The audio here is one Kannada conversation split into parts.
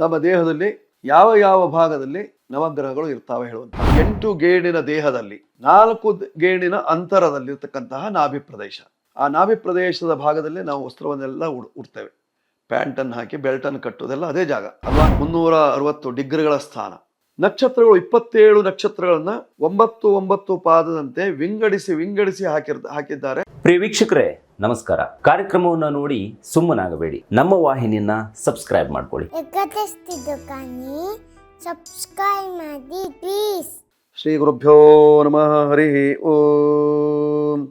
ನಮ್ಮ ದೇಹದಲ್ಲಿ ಯಾವ ಯಾವ ಭಾಗದಲ್ಲಿ ನವಗ್ರಹಗಳು ಇರ್ತಾವೆ ಹೇಳುವಂತ ಎಂಟು ಗೇಣಿನ ದೇಹದಲ್ಲಿ, ನಾಲ್ಕು ಗೇಣಿನ ಗೇಣಿನ ಅಂತರದಲ್ಲಿರ್ತಕ್ಕಂತಹ ನಾಭಿ ಪ್ರದೇಶ. ಆ ನಾಭಿ ಪ್ರದೇಶದ ಭಾಗದಲ್ಲಿ ನಾವು ವಸ್ತ್ರವನ್ನೆಲ್ಲ ಉಡ್, ಉಡ್ತೇವೆ. ಪ್ಯಾಂಟನ್ನು ಹಾಕಿ, ಬೆಲ್ಟನ್ನು ಕಟ್ಟೋದೆಲ್ಲ ಅದೇ ಜಾಗ. ಅಲ್ವಾ? ಮುನ್ನೂರ ಅರವತ್ತು ಡಿಗ್ರಿಗಳ ಸ್ಥಾನ. ನಕ್ಷತ್ರಗಳು ಇಪ್ಪತ್ತೇಳು ನಕ್ಷತ್ರಗಳನ್ನ ಒಂಬತ್ತು ಒಂಬತ್ತು ಪಾದದಂತೆ ವಿಂಗಡಿಸಿ ವಿಂಗಡಿಸಿ ಹಾಕಿರ್, ಹಾಕಿದ್ದಾರೆ. ಪ್ರಿಯ ವೀಕ್ಷಕರೇ ನಮಸ್ಕಾರ. ಕಾರ್ಯಕ್ರಮವನ್ನು ನೋಡಿ ಸುಮ್ಮನಾಗಬೇಡಿ. ನಮ್ಮ ವಾಹಿನಿಯನ್ನ ಸಬ್ಸ್ಕ್ರೈಬ್ ಮಾಡ್ಕೊಳ್ಳಿ. ಸಬ್ಸ್ಕ್ರೈಬ್ ಮಾಡಿ ಪ್ಲೀಸ್ ಶ್ರೀ ಗುರುಭ್ಯೋ ನಮಃ ಹರಿ ಓಂ.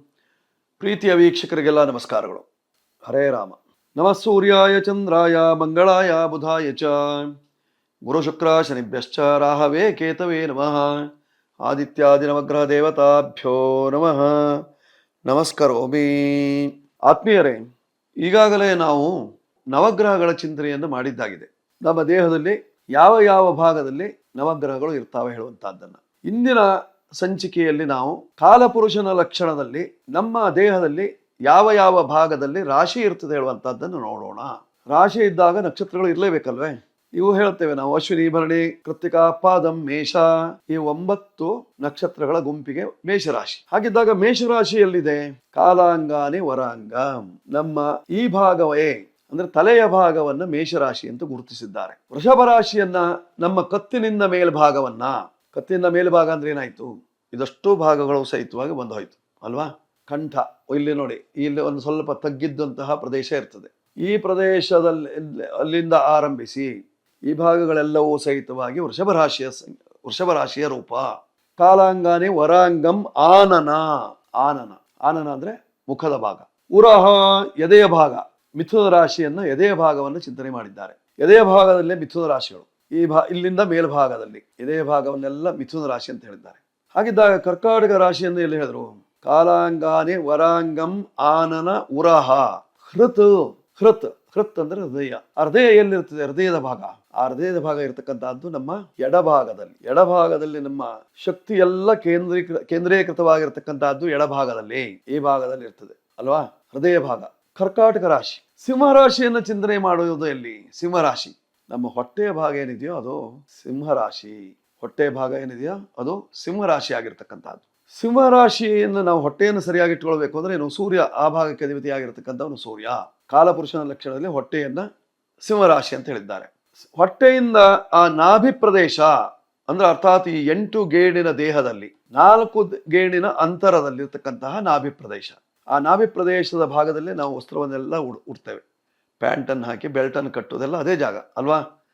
ಪ್ರೀತಿಯ ವೀಕ್ಷಕರಿಗೆಲ್ಲ ನಮಸ್ಕಾರಗಳು. ಹರೇ ರಾಮ. ನಮಃ ಸೂರ್ಯಾಯ ಚಂದ್ರಾಯ ಮಂಗಳಾಯ ಬುಧಾಯ ಚ. ಗುರು ಶುಕ್ರ ಶನಿಭ್ಯಶ್ಚ ರಾಹವೇ ಕೇತವೇ ನಮಃ. ಆದಿತ್ಯಾದಿ ನವಗ್ರಹ ದೇವತಾಭ್ಯೋ ನಮಃ. ನಮಸ್ಕರೋಮಿ ಆತ್ಮೀಯರೇ, ಈಗಾಗಲೇ ನಾವು ನವಗ್ರಹಗಳ ಚಿಂತನೆಯನ್ನು ಮಾಡಿದ್ದಾಗಿದೆ. ನಮ್ಮ ದೇಹದಲ್ಲಿ ಯಾವ ಯಾವ ಭಾಗದಲ್ಲಿ ನವಗ್ರಹಗಳು ಇರ್ತಾವೆ ಹೇಳುವಂತಹದ್ದನ್ನು. ಇಂದಿನ ಸಂಚಿಕೆಯಲ್ಲಿ ನಾವು ಕಾಲಪುರುಷನ ಲಕ್ಷಣದಲ್ಲಿ ನಮ್ಮ ದೇಹದಲ್ಲಿ ಯಾವ ಯಾವ ಭಾಗದಲ್ಲಿ ರಾಶಿ ಇರ್ತದೆ ಹೇಳುವಂತಹದ್ದನ್ನು ನೋಡೋಣ. ರಾಶಿ ಇದ್ದಾಗ ನಕ್ಷತ್ರಗಳು ಇರಲೇಬೇಕಲ್ವೇ? ಇವು ಹೇಳ್ತೇವೆ ನಾವು. ಅಶ್ವಿನಿ, ಭರಣಿ ಕೃತಿಕಾ ಪಾದಂ, ಮೇಷ ಈ ಒಂಬತ್ತು ನಕ್ಷತ್ರಗಳ ಗುಂಪಿಗೆ ಮೇಷರಾಶಿ. ಹಾಗಿದ್ದಾಗ ಮೇಷರಾಶಿಯಲ್ಲಿದೆ ಕಾಲಾಂಗಾನಿ, ವರಾಂಗ. ನಮ್ಮ ಈ ಭಾಗವೇ ಅಂದ್ರೆ ತಲೆಯ ಭಾಗವನ್ನ ಮೇಷರಾಶಿ ಅಂತ ಗುರುತಿಸಿದ್ದಾರೆ. ವೃಷಭ ರಾಶಿಯನ್ನ ನಮ್ಮ ಕತ್ತಿನಿಂದ ಮೇಲ್ಭಾಗವನ್ನ, ಕತ್ತಿನಿಂದ ಮೇಲ್ಭಾಗ ಅಂದ್ರೆ ಏನಾಯ್ತು? ಇದಷ್ಟು ಭಾಗಗಳು ಸಹಿತವಾಗಿ ಬಂದು ಹೋಯ್ತು ಅಲ್ವಾ? ಕಂಠ, ಇಲ್ಲಿ ನೋಡಿ, ಇಲ್ಲಿ ಒಂದು ಸ್ವಲ್ಪ ತಗ್ಗಿದ್ದಂತಹ ಪ್ರದೇಶ ಇರ್ತದೆ. ಈ ಪ್ರದೇಶದಲ್ಲಿ, ಅಲ್ಲಿಂದ ಆರಂಭಿಸಿ ಈ ಭಾಗಗಳೆಲ್ಲವೂ ಸಹಿತವಾಗಿ ವೃಷಭ ರಾಶಿಯ ವೃಷಭ ರಾಶಿಯ ರೂಪ. ಕಾಲಾಂಗಾನಿ, ವರಾಂಗಂ, ಆನನ. ಆನನ. ಆನನ ಅಂದ್ರೆ ಮುಖದ ಭಾಗ. ಉರಹ, ಎದೆಯ ಭಾಗ. ಮಿಥುನ ರಾಶಿಯನ್ನ ಎದೆಯ ಭಾಗವನ್ನು ಚಿಂತನೆ ಮಾಡಿದ್ದಾರೆ. ಎದೆಯ ಭಾಗದಲ್ಲೇ ಮಿಥುನ ರಾಶಿಗಳು. ಈ ಭಾ, ಇಲ್ಲಿಂದ ಮೇಲ್ಭಾಗದಲ್ಲಿ ಎದೆಯ ಭಾಗವನ್ನೆಲ್ಲ ಮಿಥುನ ರಾಶಿ ಅಂತ ಹೇಳಿದ್ದಾರೆ. ಹಾಗಿದ್ದಾಗ ಕರ್ಕಾಟಕ ರಾಶಿಯನ್ನು ಎಲ್ಲಿ ಹೇಳಿದ್ರು? ಕಾಲಾಂಗಾನಿ, ವರಾಂಗಂ, ಆನನ, ಉರಹ. ಹೃತ್. ಹೃತ್ ಹೃತ್ ಅಂದ್ರೆ ಹೃದಯ. ಹೃದಯ ಎಲ್ಲಿರ್ತದೆ? ಹೃದಯದ ಭಾಗ. ಆ ಹೃದಯದ ಭಾಗ ಇರತಕ್ಕಂತಹದ್ದು ನಮ್ಮ ಎಡಭಾಗದಲ್ಲಿ. ಎಡಭಾಗದಲ್ಲಿ ನಮ್ಮ ಶಕ್ತಿ ಎಲ್ಲ ಕೇಂದ್ರೀಕೃತ ಕೇಂದ್ರೀಕೃತವಾಗಿರ್ತಕ್ಕಂತಹದ್ದು ಎಡಭಾಗದಲ್ಲಿ, ಈ ಭಾಗದಲ್ಲಿ ಇರ್ತದೆ. ಅಲ್ವಾ? ಹೃದಯ ಭಾಗ. ಕರ್ಕಾಟಕ ರಾಶಿ. ಸಿಂಹರಾಶಿಯನ್ನು ಚಿಂತನೆ ಮಾಡುವುದು ಎಲ್ಲಿ? ಸಿಂಹರಾಶಿ ನಮ್ಮ ಹೊಟ್ಟೆಯ ಭಾಗ ಏನಿದೆಯೋ ಅದು ಸಿಂಹರಾಶಿ ಹೊಟ್ಟೆಯ ಭಾಗ ಏನಿದೆಯೋ ಅದು ಸಿಂಹರಾಶಿ ಆಗಿರ್ತಕ್ಕಂಥದ್ದು ಸಿಂಹರಾಶಿಯನ್ನು ನಾವು ಹೊಟ್ಟೆಯನ್ನು ಸರಿಯಾಗಿ ಇಟ್ಕೊಳ್ಬೇಕು ಅಂದ್ರೆ ಏನು? ಸೂರ್ಯ ಆ ಭಾಗಕ್ಕೆ ಅಧಿಪತಿಯಾಗಿರ್ತಕ್ಕಂಥವನು ಸೂರ್ಯ. ಕಾಲಪುರುಷನ ಲಕ್ಷಣದಲ್ಲಿ ಹೊಟ್ಟೆಯನ್ನ ಸಿಂಹರಾಶಿ ಅಂತ ಹೇಳಿದ್ದಾರೆ. ಹೊಟ್ಟೆಯಿಂದ ಆ ನಾಭಿ ಪ್ರದೇಶ ಅಂದ್ರೆ ಅರ್ಥಾತ್ ಈ ಎಂಟು ಗೇಣಿನ ದೇಹದಲ್ಲಿ, ನಾಲ್ಕು ಗೇಣಿನ ಅಂತರದಲ್ಲಿ ಇರ್ತಕ್ಕಂತಹ ನಾಭಿ ಪ್ರದೇಶ. ಆ ನಾಭಿ ಪ್ರದೇಶದ ಭಾಗದಲ್ಲಿ ನಾವು ವಸ್ತ್ರವನ್ನೆಲ್ಲ ಉಡ್ ಉಡ್ತೇವೆ. ಪ್ಯಾಂಟನ್ನು ಹಾಕಿ, ಬೆಲ್ಟನ್ನು ಕಟ್ಟೋದೆಲ್ಲ ಅದೇ ಜಾಗ, ಅಲ್ವಾ?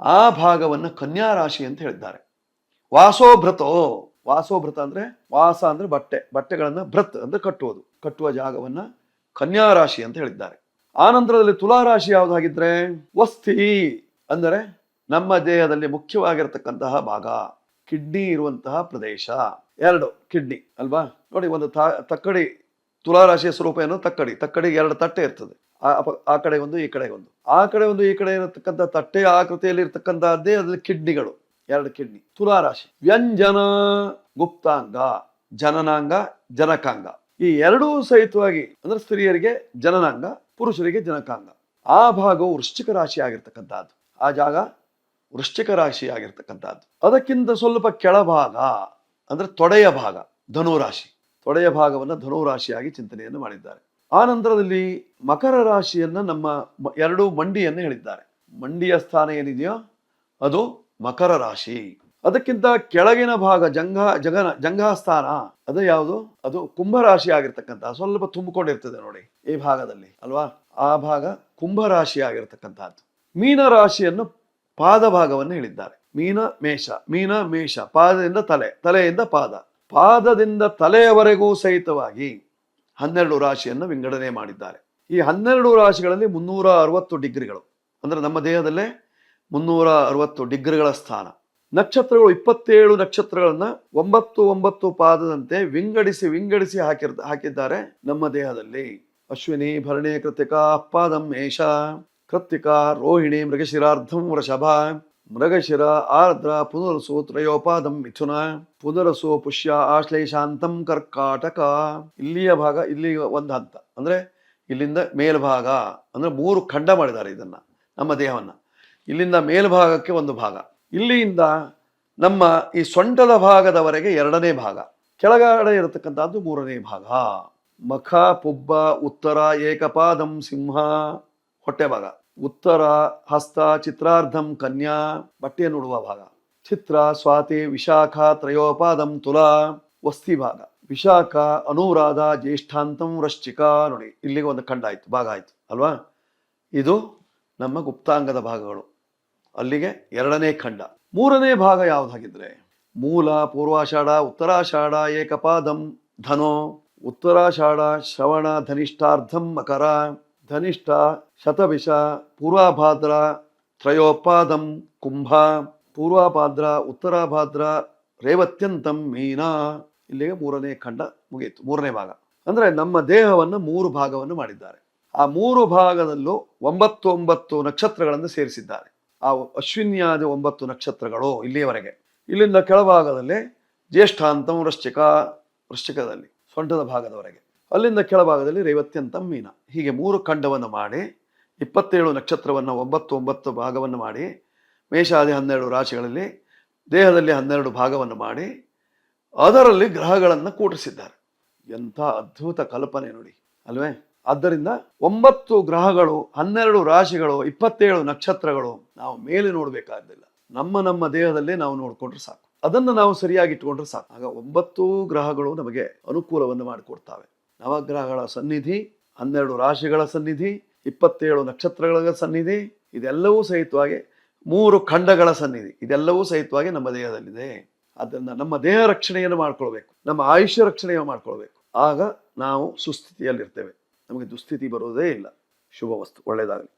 ಆ ಭಾಗವನ್ನು ಕನ್ಯಾ ರಾಶಿ ಅಂತ ಹೇಳಿದ್ದಾರೆ. ವಾಸೋಭೃತೋ, ವಾಸೋಭೃತ ಅಂದ್ರೆ ವಾಸ ಅಂದ್ರೆ ಬಟ್ಟೆ, ಬಟ್ಟೆಗಳನ್ನು ಭೃತ್ ಅಂದ್ರೆ ಕಟ್ಟುವುದು, ಕಟ್ಟುವ ಜಾಗವನ್ನ ಕನ್ಯಾ ರಾಶಿ ಅಂತ ಹೇಳಿದ್ದಾರೆ. ಆನಂತರದಲ್ಲಿ ತುಲಾ ರಾಶಿ ಯಾವುದಾಗಿದ್ರೆ ವಸ್ತಿ ಅಂದರೆ ನಮ್ಮ ದೇಹದಲ್ಲಿ ಮುಖ್ಯವಾಗಿರತಕ್ಕಂತಹ ಭಾಗ. ಕಿಡ್ನಿ ಇರುವಂತಹ ಪ್ರದೇಶ. ಎರಡು, ಕಿಡ್ನಿ ಅಲ್ವಾ? ನೋಡಿ, ಒಂದು ತಕ್ಕಡಿ, ತುಲಾರಾಶಿಯ ಸ್ವರೂಪ ಏನು? ತಕ್ಕಡಿ. ತಕ್ಕಡಿ ಎರಡು ತಟ್ಟೆ ಇರ್ತದೆ. ಆ ಕಡೆ ಒಂದು, ಈ ಕಡೆ ಒಂದು. ಆ ಕಡೆ ಒಂದು, ಈ ಕಡೆ ಇರತಕ್ಕಂಥ ತಟ್ಟೆಯ ಆಕೃತಿಯಲ್ಲಿ ಇರತಕ್ಕಂತಹದ್ದೇ ಅದರಲ್ಲಿ ಕಿಡ್ನಿಗಳು. ಎರಡು ಕಿಡ್ನಿ. ತುಲಾ ರಾಶಿ ವ್ಯಂಜನ, ಗುಪ್ತಾಂಗ, ಜನನಾಂಗ, ಜನಕಾಂಗ. ಈ ಎರಡೂ ಸಹಿತವಾಗಿ, ಅಂದ್ರೆ ಸ್ತ್ರೀಯರಿಗೆ ಜನನಾಂಗ ಪುರುಷರಿಗೆ ಜನಕಾಂಗ ಆ ಭಾಗವು ವೃಶ್ಚಿಕ ರಾಶಿ ಆಗಿರ್ತಕ್ಕಂಥದ್ದು. ಆ ಜಾಗ ವೃಶ್ಚಿಕ ರಾಶಿ ಆಗಿರ್ತಕ್ಕಂಥದ್ದು. ಅದಕ್ಕಿಂತ ಸ್ವಲ್ಪ ಕೆಳಭಾಗ ಅಂದ್ರೆ ತೊಡೆಯ ಭಾಗ, ಧನುರಾಶಿ. ತೊಡೆಯ ಭಾಗವನ್ನು ಧನುರಾಶಿಯಾಗಿ ಚಿಂತನೆಯನ್ನು ಮಾಡಿದ್ದಾರೆ. ಆ ನಂತರದಲ್ಲಿ ಮಕರ ರಾಶಿಯನ್ನ ನಮ್ಮ ಎರಡು ಮಂಡಿಯನ್ನು ಹೇಳಿದ್ದಾರೆ. ಮಂಡಿಯ ಸ್ಥಾನ ಏನಿದೆಯೋ ಅದು ಮಕರ ರಾಶಿ. ಅದಕ್ಕಿಂತ ಕೆಳಗಿನ ಭಾಗ ಜಂಘ ಜಗನ ಜಂಘಾ ಸ್ಥಾನ ಅದು ಯಾವುದು? ಅದು ಕುಂಭರಾಶಿ ಆಗಿರ್ತಕ್ಕಂಥ ಸ್ವಲ್ಪ ತುಂಬಿಕೊಂಡಿರ್ತದೆ ನೋಡಿ ಈ ಭಾಗದಲ್ಲಿ, ಅಲ್ವಾ? ಆ ಭಾಗ ಕುಂಭರಾಶಿ ಆಗಿರ್ತಕ್ಕಂಥದ್ದು ಮೀನ ರಾಶಿಯನ್ನು ಪಾದ ಭಾಗವನ್ನು ಹೇಳಿದ್ದಾರೆ. ಮೀನ, ಮೇಷ ಮೀನ, ಮೇಷ, ಪಾದದಿಂದ ತಲೆ, ತಲೆಯಿಂದ ಪಾದ. ಪಾದದಿಂದ ತಲೆಯವರೆಗೂ ಸಹಿತವಾಗಿ ಹನ್ನೆರಡು ರಾಶಿಯನ್ನು ವಿಂಗಡಣೆ ಮಾಡಿದ್ದಾರೆ. ಈ ಹನ್ನೆರಡು ರಾಶಿಗಳಲ್ಲಿ ಮುನ್ನೂರ ಅರವತ್ತು ಡಿಗ್ರಿಗಳು, ಅಂದ್ರೆ ನಮ್ಮ ದೇಹದಲ್ಲೇ ಮುನ್ನೂರ ಅರವತ್ತು ಡಿಗ್ರಿಗಳ ಸ್ಥಾನ. ನಕ್ಷತ್ರಗಳು ಇಪ್ಪತ್ತೇಳು ನಕ್ಷತ್ರಗಳನ್ನ ಒಂಬತ್ತು ಒಂಬತ್ತು ಪಾದದಂತೆ ವಿಂಗಡಿಸಿ ವಿಂಗಡಿಸಿ ಹಾಕಿರ್, ಹಾಕಿದ್ದಾರೆ ನಮ್ಮ ದೇಹದಲ್ಲಿ. ಅಶ್ವಿನಿ, ಭರಣಿ ಕೃತಿಕಾ ಪಾದಂ ಮೇಷ ಕೃತಿಕಾ ರೋಹಿಣಿ, ಮೃಗಶಿರಾರ್ಧಂ, ವೃಷಭ, ಮೃಗಶಿರ, ಆರ್ದ್ರ ಪುನರಸು ತ್ರಯೋಪಾದಂ ಮಿಥುನ, ಪುನರಸು, ಪುಷ್ಯ ಆಶ್ಲೇಷಾಂತಂ ಕರ್ಕಾಟಕ. ಇಲ್ಲಿಯ ಭಾಗ, ಇಲ್ಲಿ ಒಂದು ಹಂತ. ಅಂದ್ರೆ ಇಲ್ಲಿಂದ ಮೇಲ್ಭಾಗ. ಅಂದ್ರೆ ಮೂರು ಖಂಡ ಮಾಡಿದ್ದಾರೆ ಇದನ್ನ, ನಮ್ಮ ದೇಹವನ್ನ. ಇಲ್ಲಿಂದ ಮೇಲ್ಭಾಗಕ್ಕೆ ಒಂದು ಭಾಗ. ಇಲ್ಲಿಂದ ನಮ್ಮ ಈ ಸೊಂಟದ ಭಾಗದವರೆಗೆ ಎರಡನೇ ಭಾಗ, ಕೆಳಗಡೆ ಇರತಕ್ಕಂಥದ್ದು ಮೂರನೇ ಭಾಗ. ಮಖ, ಪುಬ್ಬ, ಉತ್ತರ, ಏಕಪಾದಂ, ಸಿಂಹ, ಹೊಟ್ಟೆ ಭಾಗ. ಉತ್ತರ, ಹಸ್ತ, ಚಿತ್ರಾರ್ಧಂ, ಕನ್ಯಾ ಬಟ್ಟೆ ನೋಡುವ ಭಾಗ. ಚಿತ್ರ, ಸ್ವಾತಿ, ವಿಶಾಖ, ತ್ರಯೋಪಾದಂ, ತುಲಾ, ವಸ್ತಿ ಭಾಗ. ವಿಶಾಖ, ಅನುರಾಧ, ಜ್ಯೇಷ್ಠಾಂತಂ, ವೃಶ್ಚಿಕ, ನೋಡಿ, ಇಲ್ಲಿಗೆ ಒಂದು ಖಂಡ ಆಯ್ತು, ಭಾಗ ಆಯ್ತು, ಅಲ್ವಾ? ಇದು ನಮ್ಮ ಗುಪ್ತಾಂಗದ ಭಾಗಗಳು. ಅಲ್ಲಿಗೆ ಎರಡನೇ ಖಂಡ. ಮೂರನೇ ಭಾಗ ಯಾವುದಾಗಿದ್ರೆ? ಮೂಲ, ಪೂರ್ವಾಷಾಢ, ಉತ್ತರಾಷಾಢ, ಏಕಪಾದಂ, ಧನೋ. ಉತ್ತರಾಷಾಢ, ಶ್ರವಣ, ಧನಿಷ್ಠಾರ್ಧಂ, ಮಕರ. ಧನಿಷ್ಠ, ಶತಭಿಷ, ಪೂರ್ವಾಭಾದ್ರ, ತ್ರಯೋಪಾದಂ, ಕುಂಭ. ಪೂರ್ವಾಭಾದ್ರ, ಉತ್ತರಾಭಾದ್ರ, ರೇವತ್ಯಂತಂ ಮೀನಾ. ಇಲ್ಲಿಗೆ ಮೂರನೇ ಖಂಡ ಮುಗಿಯಿತು, ಮೂರನೇ ಭಾಗ. ಅಂದ್ರೆ ನಮ್ಮ ದೇಹವನ್ನು ಮೂರು ಭಾಗವನ್ನು ಮಾಡಿದ್ದಾರೆ. ಆ ಮೂರು ಭಾಗದಲ್ಲೂ ಒಂಬತ್ತು ಒಂಬತ್ತು ನಕ್ಷತ್ರಗಳನ್ನು ಸೇರಿಸಿದ್ದಾರೆ. ಆ ಅಶ್ವಿನ್ಯಾದಿ ಒಂಬತ್ತು ನಕ್ಷತ್ರಗಳು ಇಲ್ಲಿಯವರೆಗೆ. ಇಲ್ಲಿಂದ ಕೆಳಭಾಗದಲ್ಲಿ ಜ್ಯೇಷ್ಠಾಂತಂ ವೃಶ್ಚಿಕ, ವೃಶ್ಚಿಕದಲ್ಲಿ, ಸೊಂಟದ ಭಾಗದವರೆಗೆ. ಅಲ್ಲಿಂದ ಕೆಳಭಾಗದಲ್ಲಿ ರೇವತ್ಯಂತಂ ಮೀನ. ಹೀಗೆ ಮೂರು ಖಂಡವನ್ನು ಮಾಡಿ, ಇಪ್ಪತ್ತೇಳು ನಕ್ಷತ್ರವನ್ನು ಒಂಬತ್ತು ಒಂಬತ್ತು ಭಾಗವನ್ನು ಮಾಡಿ, ಮೇಷಾದಿ ಹನ್ನೆರಡು ರಾಶಿಗಳಲ್ಲಿ, ದೇಹದಲ್ಲಿ ಹನ್ನೆರಡು ಭಾಗವನ್ನು ಮಾಡಿ, ಅದರಲ್ಲಿ ಗ್ರಹಗಳನ್ನು ಕೂಡಿಸಿದ್ದಾರೆ. ಎಂಥ ಅದ್ಭುತ ಕಲ್ಪನೆ ನೋಡಿ, ಅಲ್ವೇ? ಆದ್ದರಿಂದ ಒಂಬತ್ತು ಗ್ರಹಗಳು, ಹನ್ನೆರಡು ರಾಶಿಗಳು, ಇಪ್ಪತ್ತೇಳು ನಕ್ಷತ್ರಗಳು ನಾವು ಮೇಲೆ ನೋಡಬೇಕಾದಿಲ್ಲ ನಮ್ಮ ನಮ್ಮ ದೇಹದಲ್ಲೇ ನಾವು ನೋಡಿಕೊಂಡ್ರೆ ಸಾಕು. ಅದನ್ನು ನಾವು ಸರಿಯಾಗಿ ಇಟ್ಕೊಂಡ್ರೆ ಸಾಕು. ಆಗ ಒಂಬತ್ತು ಗ್ರಹಗಳು ನಮಗೆ ಅನುಕೂಲವನ್ನು ಮಾಡಿಕೊಡ್ತವೆ. ನವಗ್ರಹಗಳ ಸನ್ನಿಧಿ, ಹನ್ನೆರಡು ರಾಶಿಗಳ ಸನ್ನಿಧಿ, ಇಪ್ಪತ್ತೇಳು ನಕ್ಷತ್ರಗಳ ಸನ್ನಿಧಿ, ಇದೆಲ್ಲವೂ ಸಹಿತವಾಗಿ ಮೂರು ಖಂಡಗಳ ಸನ್ನಿಧಿ. ಇದೆಲ್ಲವೂ ಸಹಿತವಾಗಿ ನಮ್ಮ ದೇಹದಲ್ಲಿದೆ. ಆದ್ದರಿಂದ ನಮ್ಮ ದೇಹ ರಕ್ಷಣೆಯನ್ನು ಮಾಡ್ಕೊಳ್ಬೇಕು. ನಮ್ಮ ಆಯುಷ್ಯ ರಕ್ಷಣೆಯನ್ನು ಮಾಡ್ಕೊಳ್ಬೇಕು. ಆಗ ನಾವು ಸುಸ್ಥಿತಿಯಲ್ಲಿರ್ತೇವೆ. ನಮಗೆ ದುಸ್ಥಿತಿ ಬರೋದೇ ಇಲ್ಲ. ಶುಭ ವಸ್ತು ಒಳ್ಳೆಯದಾಗಲಿ